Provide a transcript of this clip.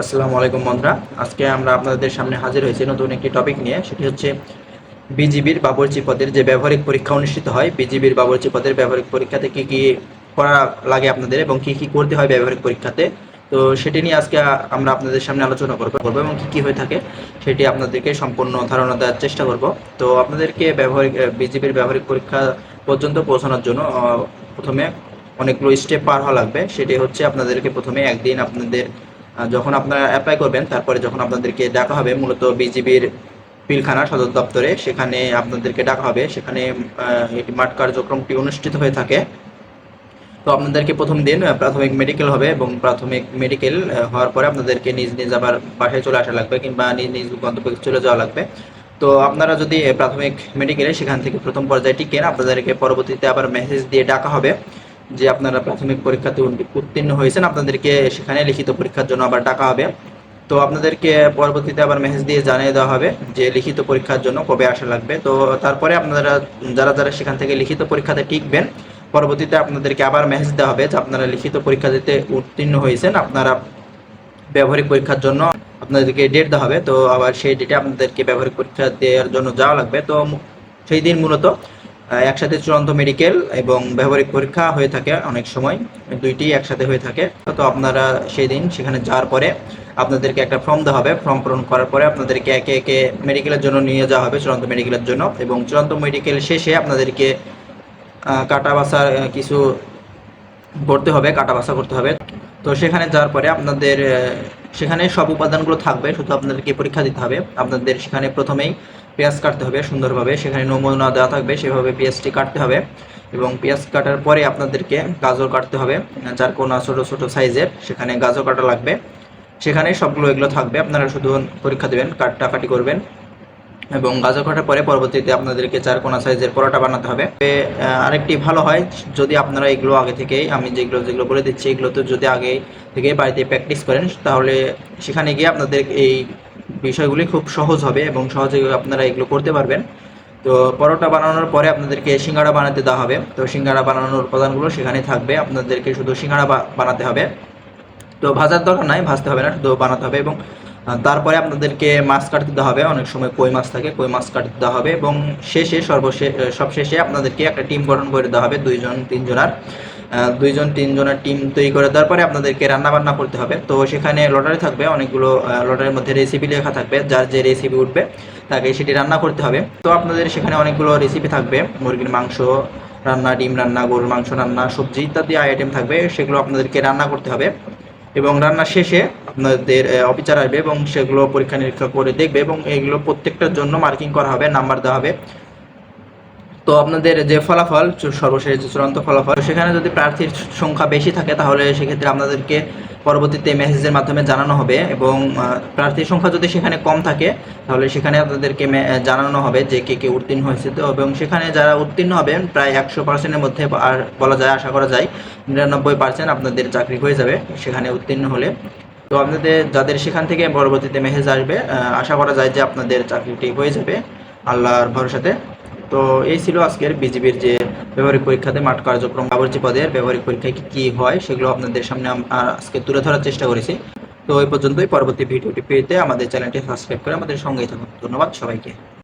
আসসালামু আলাইকুম বন্ধুরা। আজকে আমরা আপনাদের সামনে হাজির হয়েছি নতুন একটি টপিক নিয়ে। সেটি হচ্ছে বিজিবির বাবরচি পদের যে ব্যবহারিক পরীক্ষা অনুষ্ঠিত হয়, বিজিবির বাবরচি পদের ব্যবহারিক পরীক্ষাতে কি কি করা লাগে আপনাদের এবং কি কি করতে হয় ব্যবহারিক পরীক্ষাতে? তো সেটি নিয়ে আজকে আমরা আপনাদের সামনে আলোচনা করব করব এবং কী কী হয়ে থাকে সেটি আপনাদেরকে সম্পূর্ণ ধারণা দেওয়ার চেষ্টা করব। তো আপনাদেরকে ব্যবহারিক বিজিবির ব্যবহারিক পরীক্ষা পর্যন্ত পৌঁছানোর জন্য প্রথমে অনেকগুলো স্টেপ পার হওয়া লাগবে। সেটি হচ্ছে আপনাদেরকে প্রথমে একদিন আপনাদের যখন আপনারা অ্যাপ্লাই করবেন, তারপরে যখন আপনাদেরকে ডাকা হবে, মূলত বিজিবির পিলখানা সদর দপ্তরে, সেখানে আপনাদেরকে ডাকা হবে। সেখানে মাঠ কার্যক্রমটি অনুষ্ঠিত হয়ে থাকে। তো আপনাদেরকে প্রথম দিন প্রাথমিক মেডিকেল হবে এবং প্রাথমিক মেডিকেল হওয়ার পরে আপনাদেরকে নিজ নিজ আবার বাসায় চলে আসা লাগবে কিংবা নিজ নিজ গন্তব্যে চলে যাওয়া লাগবে। তো আপনারা যদি প্রাথমিক মেডিকেলে সেখান থেকে প্রথম পর্যায়ে টিকেন আপনাদেরকে পরবর্তীতে আবার মেসেজ দিয়ে ডাকা হবে। যে আপনারা প্রাথমিক পরীক্ষাতে উত্তীর্ণ হয়েছেন, আপনাদেরকে সেখানে লিখিত পরীক্ষার জন্য আবার ডাকা হবে। তো আপনাদেরকে পরবর্তীতে আবার মেসেজ দিয়ে জানিয়ে দেওয়া হবে যে লিখিত পরীক্ষার জন্য কবে আসা লাগবে। তো তারপরে আপনারা যারা যারা সেখান থেকে লিখিত পরীক্ষাতে টিকবেন, পরবর্তীতে আপনাদেরকে আবার মেসেজ দেওয়া হবে যে আপনারা লিখিত পরীক্ষা দিতে উত্তীর্ণ হয়েছেন, আপনারা ব্যবহারিক পরীক্ষার জন্য আপনাদেরকে ডেট দেওয়া হবে। তো আবার সেই ডেটে আপনাদেরকে ব্যবহারিক পরীক্ষা দেওয়ার জন্য যাওয়া লাগবে। তো সেই দিন মূলত একসাথে চূড়ান্ত মেডিকেল এবং ব্যবহারিক পরীক্ষা হয়ে থাকে অনেক সময়। দুইটি একসাথে হয়ে থাকে। তো আপনারা সেই দিন সেখানে যাওয়ার পরে আপনাদেরকে একটা ফর্ম দেওয়া হবে। ফর্ম পূরণ করার পরে আপনাদেরকে একে একে মেডিকেলের জন্য নিয়ে যাওয়া হবে, চূড়ান্ত মেডিকেলের জন্য। এবং চূড়ান্ত মেডিকেল শেষে আপনাদেরকে কাটা বাসার কিছু করতে হবে, কাটা বাসা করতে হবে। তো সেখানে যাওয়ার পরে আপনাদের সেখানে সব উপাদানগুলো থাকবে। শুধু আপনাদেরকে পরীক্ষা দিতে হবে। আপনাদের সেখানে প্রথমেই পেঁয়াজ কাটতে হবে সুন্দরভাবে। সেখানে নমুনা দেওয়া থাকবে, সেভাবে পেঁয়াজটি কাটতে হবে এবং পেঁয়াজ কাটার পরে আপনাদেরকে গাজর কাটতে হবে, যার কোনা ছোটো, ছোট সাইজের। সেখানে গাজর কাটা লাগবে। সেখানে সবগুলো এগুলো থাকবে, আপনারা শুধু পরীক্ষা দেবেন কাটাকাটি করবেন এবং গাজর কাটার পরে পরবর্তীতে আপনাদেরকে চার কোনা সাইজের পরোটা বানাতে হবে। আরেকটি ভালো হয়, যদি আপনারা এগুলো আগে থেকেই, আমি যেগুলো যেগুলো বলে দিচ্ছি, এগুলো তো যদি আগে থেকে বাড়িতে প্র্যাকটিস করেন, তাহলে সেখানে গিয়ে আপনাদের এই বিষয়গুলি খুব সহজ হবে এবং সহজে আপনারা এগুলো করতে পারবেন। তো পরোটা বানানোর পরে আপনাদেরকে সিঙ্গাড়া বানাতে দেওয়া হবে। তো সিঙ্গাড়া বানানোর উপাদানগুলো সেখানে থাকবে। আপনাদেরকে শুধু সিঙ্গাড়া বানাতে হবে। তো ভাজার দরকার নাই, ভাজতে হবে না, শুধু বানাতে হবে এবং তারপরে আপনাদেরকে মাছ কাটতে দেওয়া হবে। অনেক সময় কই মাছ থাকে, কই মাছ কাটতে দেওয়া হবে এবং শেষে সর্বশেষ সবশেষে আপনাদেরকে একটা টিম গঠন করে দেওয়া হবে, দুইজন, তিনজনার। দুইজন, তিনজনের টিম তৈরি করে দেওয়ার পরে আপনাদেরকে রান্নাবান্না করতে হবে। তো সেখানে লটারি থাকবে, অনেকগুলো লটারির মধ্যে রেসিপি লেখা থাকবে, যার যে রেসিপি উঠবে, তাকে সেটি রান্না করতে হবে। তো আপনাদের সেখানে অনেকগুলো রেসিপি থাকবে, মুরগির মাংস রান্না, ডিম রান্না, গরুর মাংস রান্না, সবজি ইত্যাদি আইটেম থাকবে, সেগুলো আপনাদেরকে রান্না করতে হবে। এবং রান্না শেষে আপনাদের অফিসার আসবে এবং সেগুলো পরীক্ষা নিরীক্ষা করে দেখবে এবং এগুলো প্রত্যেকটার জন্য মার্কিং করা হবে, নাম্বার দেওয়া হবে। তো আপনাদের যে ফলাফল, সর্বশেষ চূড়ান্ত ফলাফল, সেখানে যদি প্রার্থীর সংখ্যা বেশি থাকে তাহলে সেক্ষেত্রে আপনাদেরকে পরবর্তীতে মেসেজের মাধ্যমে জানানো হবে এবং প্রার্থীর সংখ্যা যদি সেখানে কম থাকে, তাহলে সেখানে আপনাদেরকে জানানো হবে যে কে কে উত্তীর্ণ হয়েছে। তো এবং সেখানে যারা উত্তীর্ণ হবেন, প্রায় একশো পার্সেন্টের মধ্যে আর বলা যায়, আশা করা যায়, নিরানব্বই পার্সেন্ট আপনাদের চাকরি হয়ে যাবে সেখানে উত্তীর্ণ হলে। তো আপনাদের, যাদের সেখান থেকে পরবর্তীতে মেসেজ আসবে আশা করা যায় যে আপনাদের চাকরিটি হয়ে যাবে আল্লাহর ভরসাতে। তো এই ছিল আজকের বিজিবির যে ব্যবহারিক পরীক্ষাতে মাঠ কার্যক্রম বাবরচি পদের ব্যবহারিক পরীক্ষায় কি কী হয় সেগুলো আপনাদের সামনে আজকে তুলে ধরার চেষ্টা করেছি। তো এই পর্যন্তই। পরবর্তী ভিডিওটি পেতে আমাদের চ্যানেলটি সাবস্ক্রাইব করে আমাদের সঙ্গেই থাকুন। ধন্যবাদ সবাইকে।